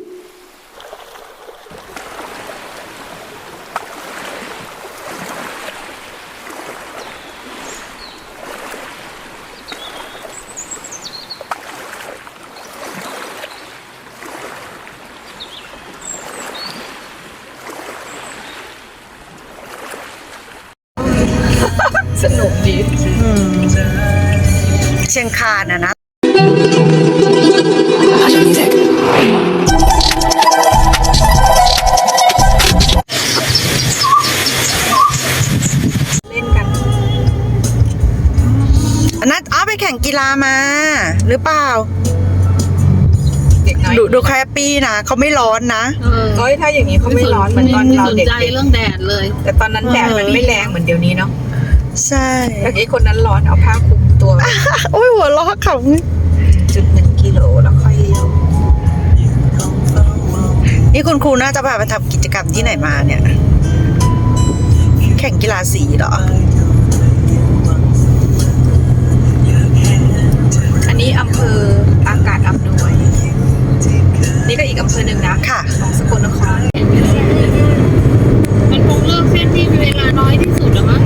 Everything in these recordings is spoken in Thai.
ส เปล่าเด็กน้อยดูดูแคปปี้นะเขาไม่ร้อนนะ เออเอ้ยถ้าอย่างนี้เขาไม่ร้อนเหมือนตอนเราไม่สนเด็กใจเรื่องแดดเลย ๆแต่ตอนนั้นแดดมันไม่แรงเหมือนเดี๋ยวนี้เนาะใช่แต่ไอ้คนนั้นร้อนเอาผ้าคลุมตัวโอ้ยหัวล้อขจุดหนึ่งกิโลแล้วค่อยเลี้ยวำนี่คุณครูน่าจะพาไปทำกิจกรรมที่ไหนมาเนี่ย แข่งกีฬาสีเหรอ นนี้อำเภออากาศอำนวย นี่ก็อีกอำเภอหนึ่งนะค่ะ ของสกลนคร มันคงเลือกเส้นที่มีเวลาน้อยที่สุดหรอมั้ง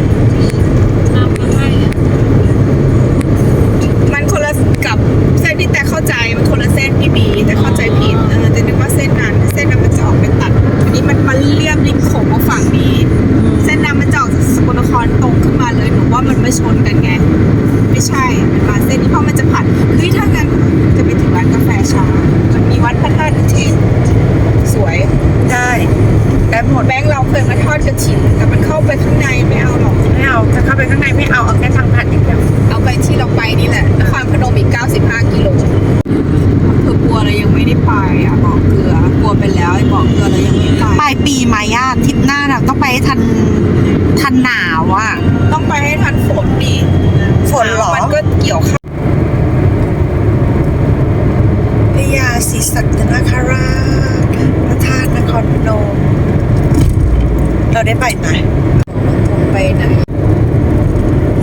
ให้ทันฝนดิฝนเหรอ มันก็เกี่ยวข้าวพญาศรีสัตนคราชพระธาตุนครพนมเราได้ไปไหมไปไหน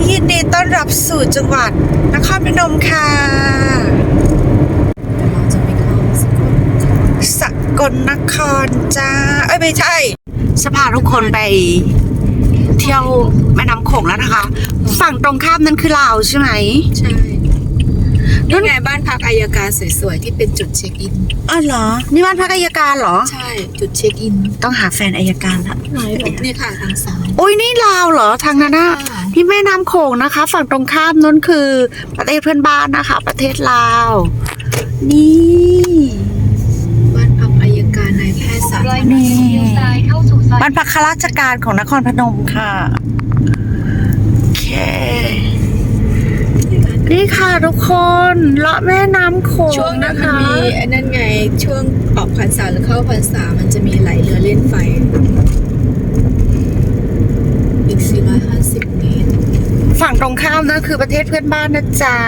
ยินดีต้อนรับสู่จังหวัดนครพนมค่ะเราจะไม่เข้าสกลสกลนครจ้า เอ้ยไม่ใช่จะพาทุกคนไป เที่ยวแม่น้ำโขงแล้วนะคะ ฝั่งตรงข้ามนั้นคือลาวใช่ไหม ใช่นี่ไงบ้านพักอายการสวยๆที่เป็นจุดเช็คอินอ๋อเหรอ นี่บ้านพักอายการเหรอ ใช่ จุดเช็คอิน ต้องหาแฟนอายการละไหนบอกนี่ค่ะทางซ้ายโอ้ยนี่ลาวเหรอทางนั้นนะค่ะที่แม่น้ำโขงนะคะ ฝั่งตรงข้ามนั้นคือ ประเทศเพื่อนบ้านนะคะ ประเทศลาว นี่ บ้านพักอายการนายแพทย์สาธารณนี่เข้าสู่ซอยบ้านพักข้าราชการของนครพนมค่ะ โอเค นี่ค่ะทุกคนเลาะแม่น้ำโขงช่วงนั้นนะมันคะ มีไอ้นั่นไงช่วงออกพรรษาหรือเข้าพรรษามันจะมีไหลเรือเล่นไฟ อีก 450 เมตรฝั่งตรงข้ามนั่นคือประเทศเพื่อนบ้านนะจ๊ะ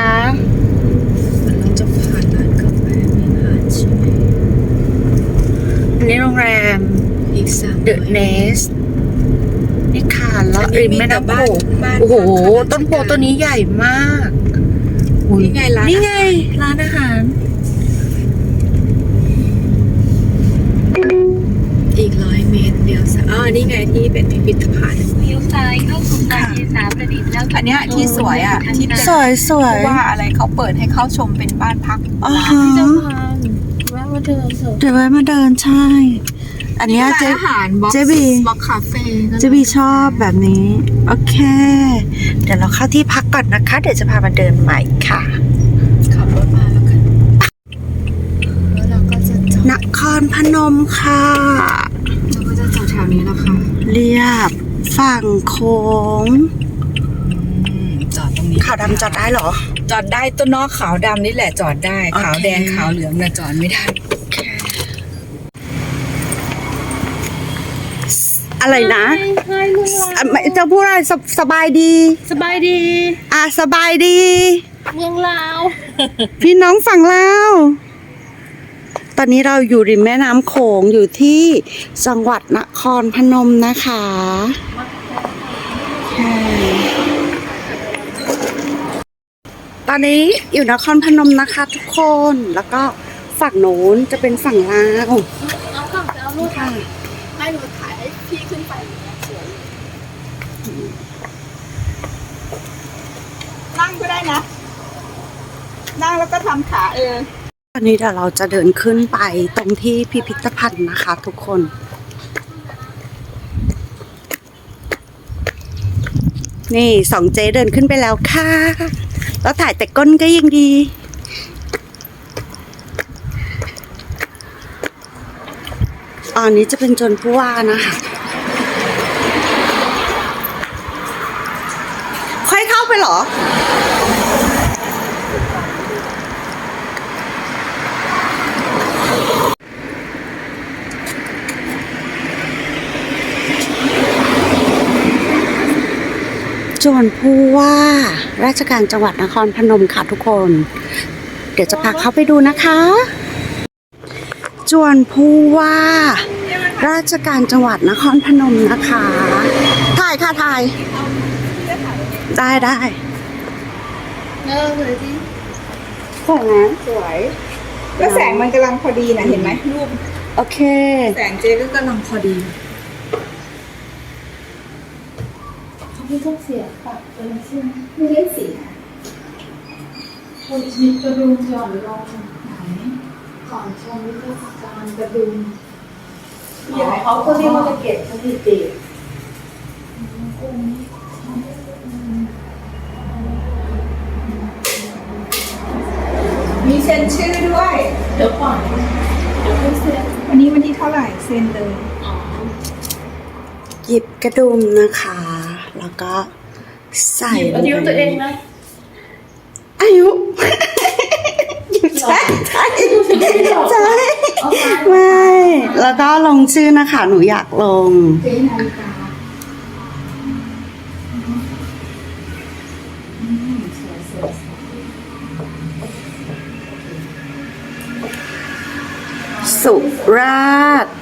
มันเราจะผ่านร้านกาแฟไม่ผ่านใช่ไหมอันนี้โรงแรม อีกสาม The Nest นี่ค่ะเลาะอันนี้ริมมีแม่แต่น้ำโขบ้านงบ้านโอ้โหพักข้าราชการต้นโพต้นนี้ใหญ่มากอุ๊ยนี่ไงร้านนี่ไงร้านอาหาร อีกร้อยเมตรเดียวซะอ๋อนี่ไงที่เป็นพิพิธภัณฑ์เลี้ยวซ้ายเข้าสู่ซอยเอสามประดิษฐ์แล้วอันเนี้ยที่สวยอะที่เป็นสวยสวยว่าอะไรเขาเปิดให้เข้าชมเป็นบ้านพักอ๋อฮะจะพังแวะมาเดินเถอะเดี๋ยวไว้มาเดินใช่ อันเนี้ยร้านเจ๊อาหารบ็อกเจ๊บี บ็อกคาเฟ่เจ๊บีชอบแบบนี้ โอเค เดี๋ยวเราเข้าที่พักก่อนนะคะ เดี๋ยวจะพามาเดินใหม่ค่ะ ขับรถมาแล้วกันแล้วเราก็จะจอดนครพนมค่ะ เราก็จะจอดแถวนี้แล้วค่ะเรียบฝั่งโค้งอืมจอดตรงนี้ขาวดำจอดได้เหรอ จอดได้ต้นนอกขาวดำนี่แหละจอดได้ โอเค ขาวแดงขาวเหลืองน่ะจอดไม่ได้ อะไรนะใช่ลุงลาอะไม่จะพูดอะไรสสบายดี สบายดี อะสบายดี เมืองลาว พี่น้องฝั่งลาว ตอนนี้เราอยู่ริมแม่น้ำโขงอยู่ที่จังหวัดนครพนมนะคะใช่ตอนนี้อยู่นครพนมนะคะทุกคน แล้วก็ฝั่งโน้นจะเป็นฝั่งลาว เอากลับไปเอารูปค่ะให้หนูถ่ายให้พี่ขึ้นไปอย่างเงี้ยสวย นั่งก็ได้นะ นั่งแล้วก็ทำขาเออตอนนี้เดี๋ยวเราจะเดินขึ้นไปตรงที่พิพิธภัณฑ์นะคะ ทุกคน นี่สองเจ๊เดินขึ้นไปแล้วค่ะ แล้วถ่ายแต่ก้นก็ยังดีอันนี้จะเป็นจนผู้ว่านะคะ ค่อยเข้าไปเหรอ จวนผู้ว่าราชการจังหวัดนครพนมค่ะทุกคน เดี๋ยวจะพาเขาไปดูนะคะ จวนผู้ว่า ราชการจังหวัดนครพนมนะคะ ถ่ายค่ะถ่าย ได้ได้เออเลยที่สวยนะสวยแล้วแสงมันกำลังพอดีนะเห็นไหมรูปโอเค แสงเจ๊ก็กำลังพอดี เขา ไม่ต้องเสียปรับเป็นเชื่อไม่ได้สีคนมีกระดุมหย่อนลงไหนก่อนชมวิทยาการกระดุมอ๋อเขาก็เรียกว่าจะเก็บสถิติมีเซ็นชื่อด้วย เดี๋ยวก่อนเดี๋ยวเพิ่งเซ็นวันนี้วันที่เท่าไหร่เซ็นเลยอ๋อหยิบกระดุมนะคะ แล้วก็ใส่อายุตัวเองนะอายุใช่ใช่ใช่ไม่แล้วก็ลงชื่อนะคะ หนูอยากลงเจ๊นาฬิกาสุราษฎร์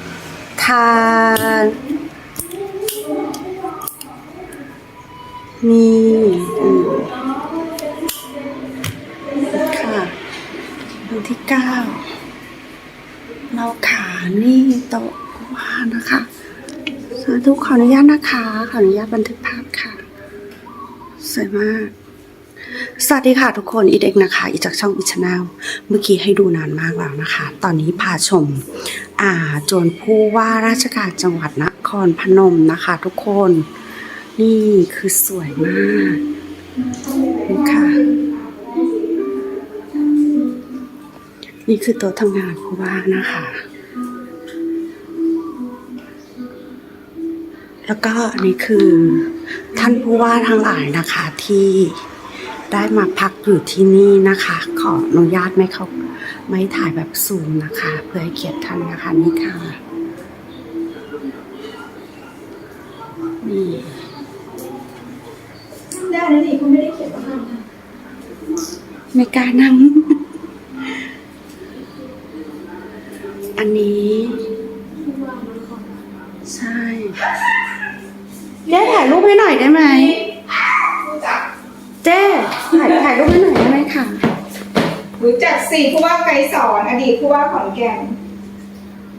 ธานี มค่ะวันที่เก้าเราขานี่โต๊ะว่านะคะสาธุขออนุญาตนะคะ ขออนุญาตบันทึกภาพค่ะสวยมาก สวัสดีค่ะทุกคนอีเด็กนะคะ อีจากช่องอีชแนลเมื่อกี้ให้ดูนานมากแล้วนะคะ ตอนนี้พาชม อ่าจวนผู้ว่าราชการจังหวัดนครพนมนะคะ ทุกคน นี่คือสวยมากนี่ค่ะ นี่คือโต๊ะทำงานผู้ว่านะคะ แล้วก็อันนี้คือท่านผู้ว่าทั้งหลายนะคะที่ได้มาพักอยู่ที่นี่นะคะ ขออนุญาตไม่เขาไม่ถ่ายแบบซูมนะคะ เพื่อให้เกียรติท่านนะคะนี่ค่ะนี่ นะนี่เขาไม่ได้เขียนว่าห้ามนะไม่กล้านั่ง อันนี้ ใช่เจ๊ถ่ายรูปให้หน่อยได้ไหมเจ๊ถ่ายถ่ายรูปให้หน่อยได้ไหมคะรู้จักสี่ผู้ว่าไกรสอนอดีตผู้ว่าขอนแก่น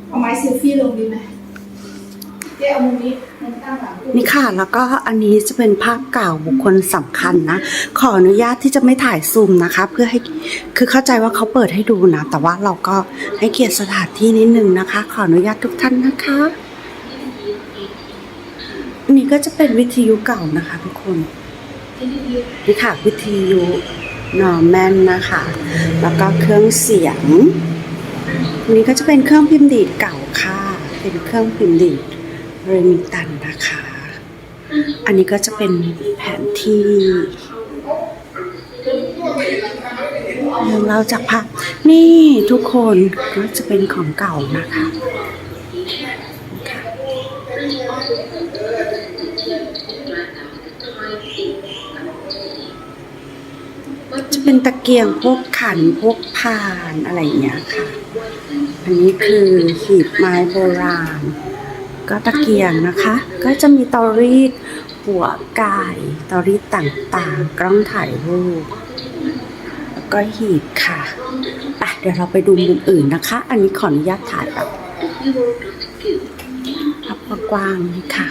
เอาไม้ซิลฟี่ลงดีไหมเจ๊เอามุมนี้ นี่ค่ะ แล้วก็อันนี้จะเป็นภาพเก่าบุคคลสำคัญนะ ขออนุญาตที่จะไม่ถ่ายซูมนะคะ เพื่อให้คือเข้าใจว่าเขาเปิดให้ดูนะ แต่ว่าเราก็ให้เกียรติสถานที่นิดนึงนะคะ ขออนุญาตทุกท่านนะคะนนี้ก็จะเป็นวิทยุเก่านะคะทุกคนนี่ค่ะ วิทยุนอร์แมนนะคะ แล้วก็เครื่องเสียงนนี้ก็จะเป็นเครื่องพิมพ์ดีดเก่าค่ะ เป็นเครื่องพิมพ์ดีด เรมิตันนะคะ อันนี้ก็จะเป็นแผนที่เรื่องเราจากภาพนี่ทุกคนก็จะเป็นของเก่านะคะจะเป็นตะเกียงพวกขันพวกพานอะไรอย่างเงี้ยค่ะ อันนี้คือหีบไม้โบราณ ก็ตะเกียงนะคะ ก็จะมีเตารีดหัวไก่เตารีดต่างๆ กล้องถ่ายรูปแล้วก็หีบค่ะไปเดี๋ยวเราไปดูมุมอื่นนะคะ อันนี้ขออนุญาตถ่ายแบบภาพกว้างๆนี่ค่ะ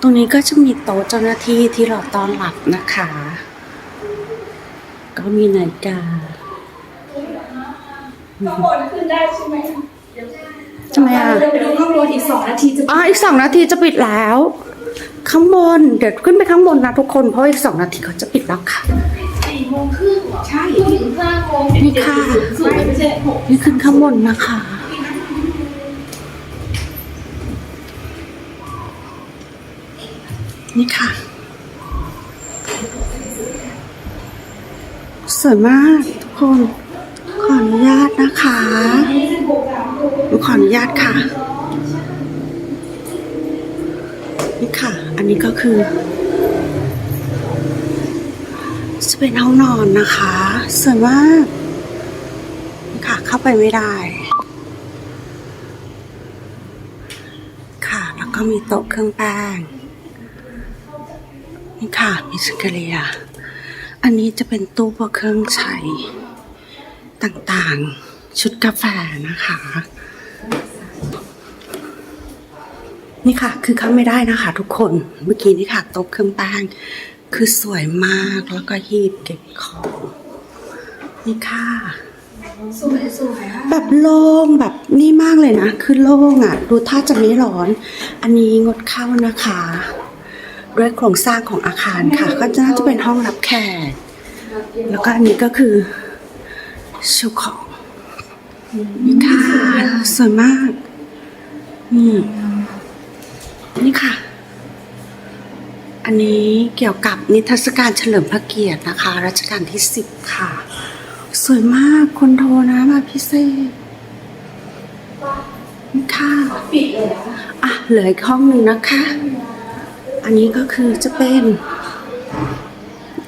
ตรงนี้ก็จะมีโต๊ะเจ้าหน้าที่ที่เราต้อนรับนะคะ ก็มีนาฬิกาข้างบนขึ้นได้ใช่ไหม ทำไมอะเดี๋ยวไปดูข้างบนอีกสองนาทีจะอ๋ออีกสองนาทีจะปิดแล้ว ข้างบนเดี๋ยวขึ้นไปข้างบนนะทุกคนเพราะอีกสองนาทีเขาจะปิดแล้วค่ะสี่โมงครึ่งเหรอใช่ถึงห้าโมงนี่ค่ะสุดไม่ใช่หกนี่ขึ้นข้างบนนะคะนี่ค่ะ สวยมากทุกคน ขออนุญาตนะคะ หนูขออนุญาตค่ะ นี่ค่ะ อันนี้ก็คือ จะเป็นห้องนอนนะคะสวยมากนี่ค่ะ เข้าไปไม่ได้ ค่ะ แล้วก็มีโต๊ะเครื่องแป้ง นี่ค่ะ มีสเกเลียอันนี้จะเป็นตู้พวกเครื่องใช้ต่างๆ ชุดกาแฟนะคะ นี่ค่ะ คือเข้าไม่ได้นะคะ ทุกคนเมื่อกี้นี่ค่ะโต๊ะเครื่องแป้งคือสวยมากแล้วก็หีบเก็บของนี่ค่ะสวยสวยอะแบบโล่งแบบนี่มากเลยนะ คือโล่งอะ ดูท่าจะไม่ร้อน อันนี้งดเข้านะคะ ด้วยโครงสร้างของอาคารค่ะ ก็น่าจะเป็นห้องรับแขกแล้วก็อันนี้ก็คือชูของนี่ ค่ะสวยมากนี่นี่ค่ะ อันนี้เกี่ยวกับนิทรรศการเฉลิมพระเกียรตินะคะ รัชกาลที่สิบค่ะ สวยมากคนโทรนะมาพิเศษนี่ค่ะปิดเลยอะเหลืออีกห้องหนึ่งนะคะ อันนี้ก็คือจะเป็น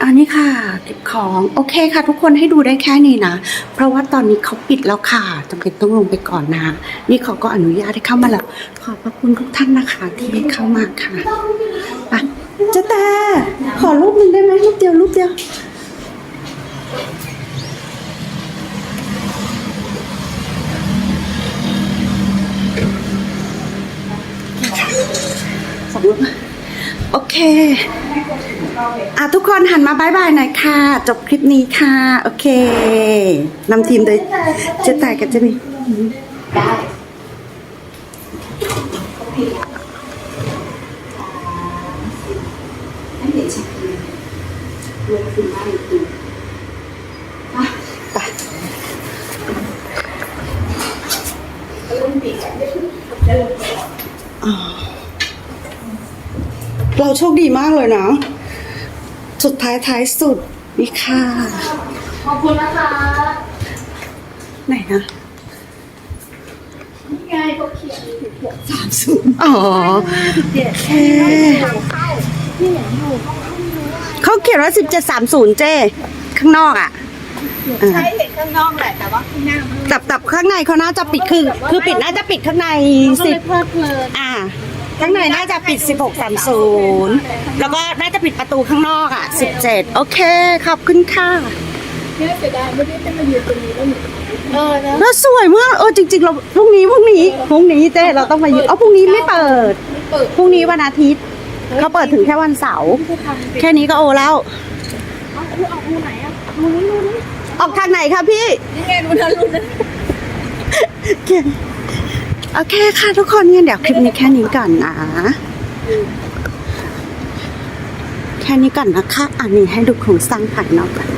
อันนี้ค่ะเก็บของโอเคค่ะ ทุกคนให้ดูได้แค่นี้นะ เพราะว่าตอนนี้เขาปิดแล้วค่ะจำเป็นต้องลงไปก่อนนะนี่เขาก็อนุญาตให้เข้ามาแล้ว ขอบพระคุณทุกท่านนะคะ ที่ให้เข้ามาค่ะไปเจะแต่ขอรูปหนึ่งได้ไหมรูปเดียวรูปเดียวสองรูป โอเค อะทุกคนหันมาบายบายหน่อยค่ะ จบคลิปนี้ค่ะ โอเคนำทีมโดยเจ๊แต่กับเจ๊มีได้ให้เห็นชัดเจนรวมคือได้อีกไปอ่า เราโชคดีมากเลยนะ สุดท้ายท้ายสุดนี่ค่ะ ขอบคุณนะคะ ไหนนะนี่ไงเขาเขียนถูกหกสามศูนย์อ๋อเจ็ดแค่ที่ไหนอยู่ห้องเขาเขียนว่าสิบเจ็ดสามศูนย์เจ้ข้างนอกอะใช่เห็นข้างนอกแหละแต่ว่าข้างหน้ามันแต่แต่ข้างในเขาน่าจะปิดคือ คือปิดน่าจะปิดข้างในก็สิเลบยเพลิดเพลินอ่า ข้างในน่าจะปิดสิบหกสามศูนย์แล้วก็น่าจะปิดประตูข้างนอกอะสิบเจ็ดโอเค ขอบคุณค่ะเนี่ยเสียดายไม่ได้จะมายืนตรงนี้แล้วหนูเออนะแล้วสวยมาก เออจริง ๆ เราพรุ่งนี้พรุ่งนี้พรุ่งนี้เจ้เราต้องมายืนเอ๋อพรุ่งนี้ไม่เปิด เปิดพรุ่งนี้วันอาทิตย์เขาเปิดถึงแค่วันเสาร์ผู้ทำปิดแค่นี้ก็โอแล้ว เอาเอาเอารูไหนอะรูนี้รูนี้ออกทางไหนคะพี่ นี่ไงรูนั้นรูนั้นโอเค โอเคค่ะทุกคนงั้นเดี๋ยวคลิปนี้แค่นี้ก่อนนะ แค่นี้ก่อนนะคะ อันนี้ให้ดูโครงสร้างภายนอกก่อน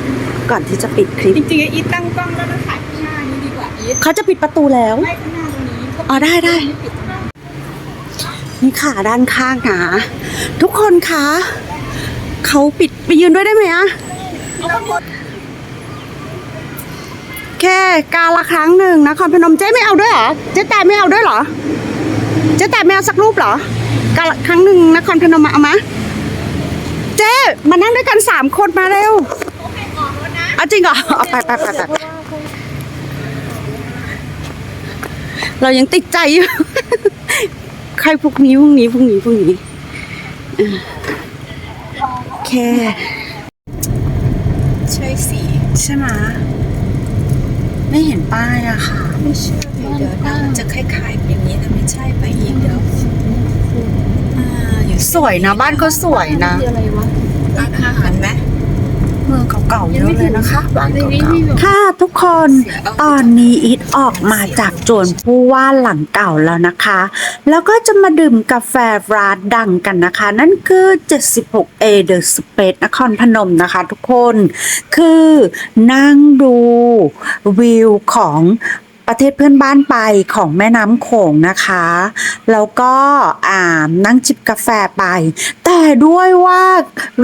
ก่อนที่จะปิดคลิปจริงๆไอ้อีทตั้งกล้องแล้วมาถ่ายข้างหน้านี้ดีกว่าอีทเขาจะปิดประตูแล้วไม่ข้างหน้าตรงนี้อ๋อได้ได้ไม่ปิดนะนี่ค่ะด้านข้างนะทุกคนคะเขาปิดไปยืนด้วยได้ไหมอะ แค่การละครั้งหนึ่งนครพนมเจ๊ไม่เอาด้วยเหรอ เจ๊แต่ไม่เอาด้วยเหรอ เจ๊แต่ไม่เอาสักรูปเหรอ การละครั้งหนึ่งนครพนมมาเอามา เจ๊มานั่งด้วยกันสามคนมาเร็วเอาจริงเหรอเอาไปไปไปไปไปเรายังติดใจอยู่ ใครพวกนี้พวกนี้พวกนี้พวกนี้เออโอเค ใช่สีใช่ไหม ไม่เห็นป้ายอะค่ะ ไม่ใช่เดี๋ยวนะมันจะคล้ายๆอย่างนี้แต่ไม่ใช่ไปอีกเดี๋ยวอ่าอยู่สวยนะ บ้านก็สวยนะคืออะไรวะร้านอาหารไหม เมืองเก่าๆเยอะเลยนะคะบ้านในเก่นี้ามีแบบๆค่ะทุกคนตอนนี้อีทออกมาจากโจรผู้ว่าหลังเก่าแล้วนะคะ แล้วก็จะมาดื่มกาแฟร้านดังกันนะคะ นั่นคือ 76A The Space นครพนมนะคะทุกคนคือนั่งดูวิวของ ประเทศเพื่อนบ้านไปของแม่น้ำโขงนะคะ แล้วก็อ่านั่งจิบกาแฟไป แต่ด้วยว่า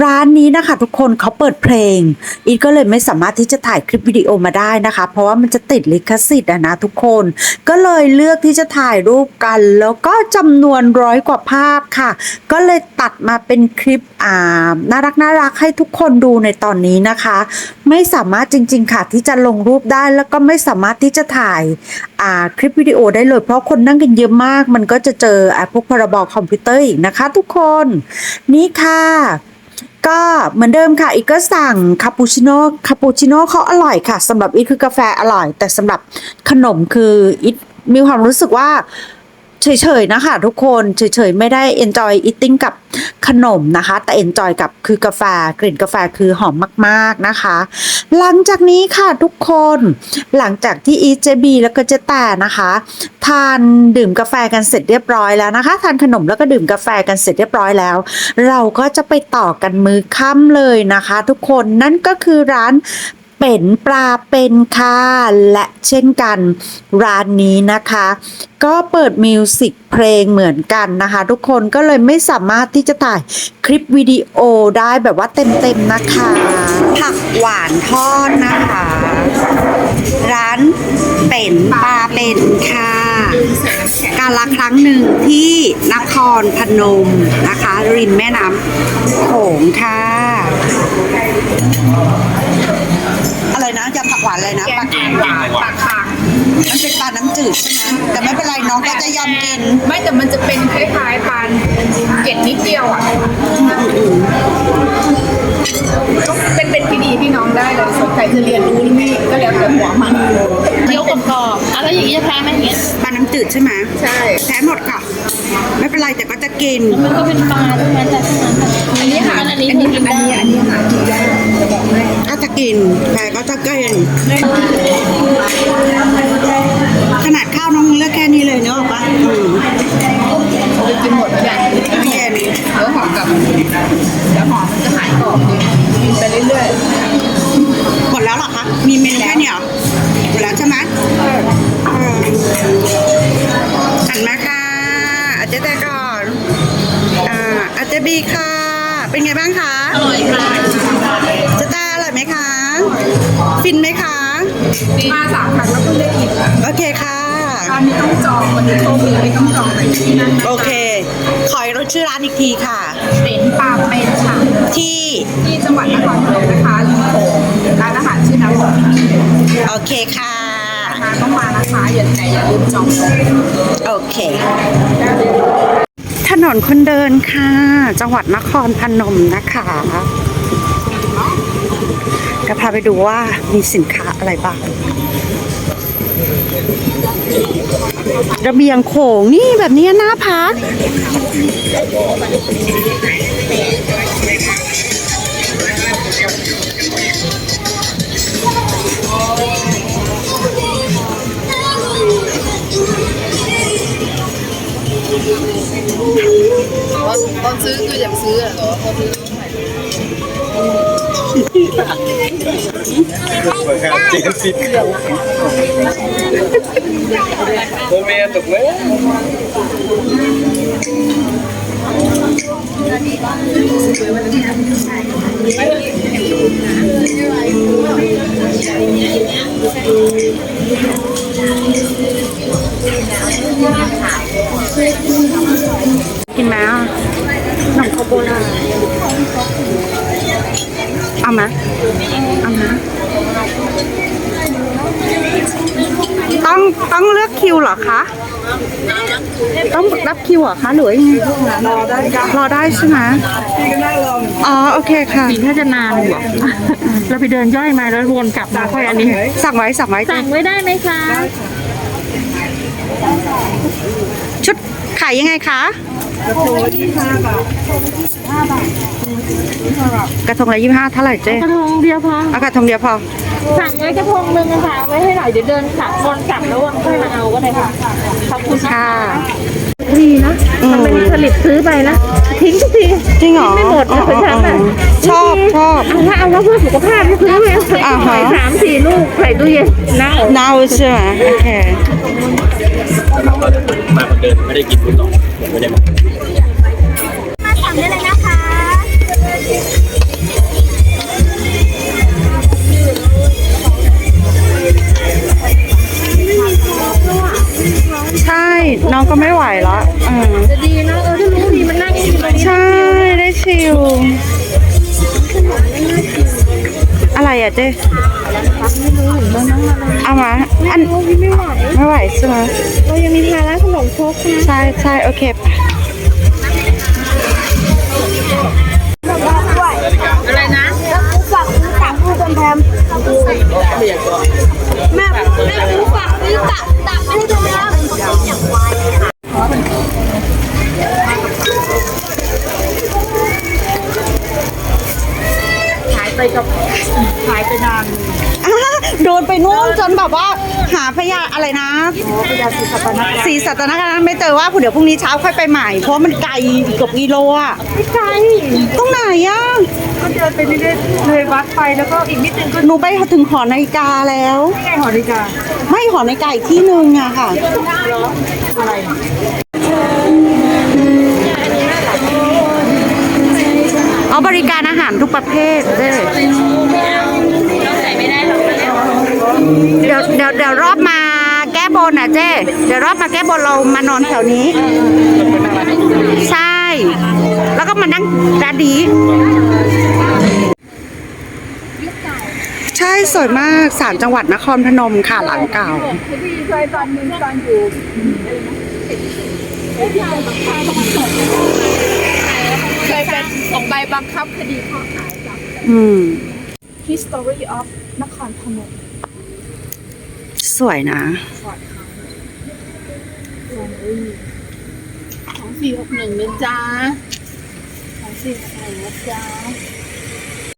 ร้านนี้นะคะ ทุกคนเขาเปิดเพลง อีทก็เลยไม่สามารถที่จะถ่ายคลิปวิดีโอมาได้นะคะ เพราะว่ามันจะติดลิขสิทธิ์นะทุกคน ก็เลยเลือกที่จะถ่ายรูปกัน แล้วก็จำนวนร้อยกว่าภาพค่ะ ก็เลยตัดมาเป็นคลิปอ่าน่ารักน่ารักให้ทุกคนดูในตอนนี้นะคะ ไม่สามารถจริง ๆ ค่ะที่จะลงรูปได้แล้วก็ไม่สามารถที่จะถ่ายอ่าคลิปวิดีโอได้เลย เพราะคนนั่งกันเยอะมาก มันก็จะเจออ่าพวกพรบคอมพิวเตอร์อีกนะคะ ทุกคนนี่ค่ะก็เหมือนเดิมค่ะ อีกก็สั่งคาปูชิโน่คาปูชิโน่เขาอร่อยค่ะสำหรับอีกคือกาแฟอร่อย แต่สำหรับขนมคืออีกมีความรู้สึกว่า เฉยๆนะคะทุกคนเฉยๆไม่ได้ enjoy eating กับขนมนะคะ แต่ enjoy กับคือกาแฟกลิ่นกาแฟคือหอมมากๆนะคะ หลังจากนี้ค่ะทุกคนหลังจากที่ EJB แล้วก็เจแต่นะคะ ทานดื่มกาแฟกันเสร็จเรียบร้อยแล้วนะคะ ทานขนมแล้วก็ดื่มกาแฟกันเสร็จเรียบร้อยแล้ว เราก็จะไปต่อกันมือค่ำเลยนะคะ ทุกคนนั่นก็คือร้าน เป็นปลาเป็นค่ะและเช่นกันร้านนี้นะคะ ก็เปิดมิวสิกเพลงเหมือนกันนะคะ ทุกคนก็เลยไม่สามารถที่จะถ่ายคลิปวิดีโอได้แบบว่าเต็มๆนะคะ ผักหวานทอดนะคะ ร้านเป็นปลาเป็นค่ะการละครั้งหนึ่งที่นครพนมนะคะ ริมแม่น้ำโขงค่ะอะไรนะ ยำผักหวานอะไรนะปลาคางปากคางมันเป็นปลาน้ำจืดใช่ไหมแต่ไม่เป็นไรน้องก็จะยอมกินไม่แต่มันจะเป็นคล้ายๆปานเกล็ดนิดเดียวอะก็เป็นเป็นที่ดีที่น้องได้เลยสนใจจะเรียนรู้หรือไม่ก็แล้วแต่หัวมันเคี้ยวกรอบๆอะไรอย่างเงี้ยแพ้ไหมอย่างเงี้ยปลาน้ำจืดใช่ไหมใช่ แพ้หมดค่ะ ไม่เป็นไรแต่ก็จะกิน มันก็เป็นปลาใช่ไหมแต่เท่านั้นน่ะอันนี้หาอันอันนี้นี้คืออันกินนี้ได้อันนี้หากินยากจะบอกให้ก็จะกินแต่ก็จะกินขนาดข้าวน้องเลือกแค่นี้เลยเนอะปะอืมจะกินหมดแล้วอย่างไม่แย่นี้เดี๋ยวหอมกับเดี๋ยวหอมมันจะหายกรอบ มาสามครั้งแล้วเพิ่งได้กินโอเคค่ะร้านนี้ต้องจองวันนี้โชคดีไม่ต้องจองแต่ที่นั่นโอเค ขอรถชื่อร้านอีกทีค่ะ เป็นปลาเป็นค่ะ ที่ ที่จังหวัดนครพนมนะคะริมโขงร้านอาหารชื่อน้ำหอมโอเคค่ะนะคะต้องมานะคะอย่าแต่อย่าลืมจองโต๊ะ โอเค ถนนคนเดินค่ะ จังหวัดนครพนมนะคะจะพาไปดูว่ามีสินค้าอะไรบ้าง ระเบียงโขงนี่แบบนี้น่าพัก ตอนซื้อคืออยากซื้อเหรอพอซื้อ เจนสิโมเมนต์ตกเลยกินไหมอะขนมข้าวโบราณ เอาไหมเอาไหมต้องต้องเลือกคิวเหรอคะ ต้องรับคิวเหรอคะหรือว่ายังไงรอได้รอได้ใช่ไหมอ๋อโอเคค่ะจริงถ้าจะนานอยู่อะเราไปเดินย่อยมาแล้ววนกลับมาค่อยอันนี้ สั่งไว้สั่งไว้สั่งไว้ได้ไหมคะ ชุดขายยังไงคะกระทงละยี่สิบห้า เท่าไหร่เจ๊กระทงเดียวพอเอากระทงเดียวพอสั่งไว้กระทงหนึ่งอะค่ะเอาไว้ให้หน่อยเดี๋ยวเดินกลับวนกลับแล้ววนค่อยมาเอาก็ได้ค่ะขอบคุณค่ะดีนะอืมทำเป็นผลิตซื้อไปนะทิ้งทุกทีจริงเหรอไม่หมดนะของฉันน่ะชอบชอบเอาละเอาละเพื่อสุขภาพที่ซื้อไว้ใส่อ่าฮะใส่สามสี่ลูกใส่ตู้เย็นเน่าเน่าใช่ไหมโอเคมาคนเดินไม่ได้กินคุณหรอกผมไม่ได้มามา เจ๊เอามาอันไม่ไหวไม่ไหวใช่ไหมเรายังมีภาระขนมครกนะใช่ใช่โอเค อะไรนะสีสัตนคราชไม่เจอว่าเดี๋ยวพรุ่งนี้เช้าค่อยไปใหม่ เพราะมันไกลเกือบกิโลอะไม่ไกลตรงไหนอะก็เดินไปเรื่อยๆเลยวัดไปแล้วก็อีกนิดนึงก็หนูไปถึงหอนาฬิกาแล้วใกล้หอนาฬิกา ไม่หอนาฬิกาอีกที่หนึ่งอะค่ะอะไรเอาบริการอาหารทุกประเภทเลยเดี๋ยวเดี๋ยวเดี๋ยวรอบมาแก้บ นอะเจ๊เดี๋ยวรอบมาแก้บนเรามานอนแถวนี้ ใช่ แล้วก็มานั่งร้านนี้ใช่สวยมากสามจังหวัดนครพนมค่ะหลังเก่าเคยเป็นส่งใบบังคับคดีข้อหาอืม History of นครพนม สวยนะ สองสี่หกหนึ่งนะจ๊ะสองสี่หกหนึ่งนะจ๊ะ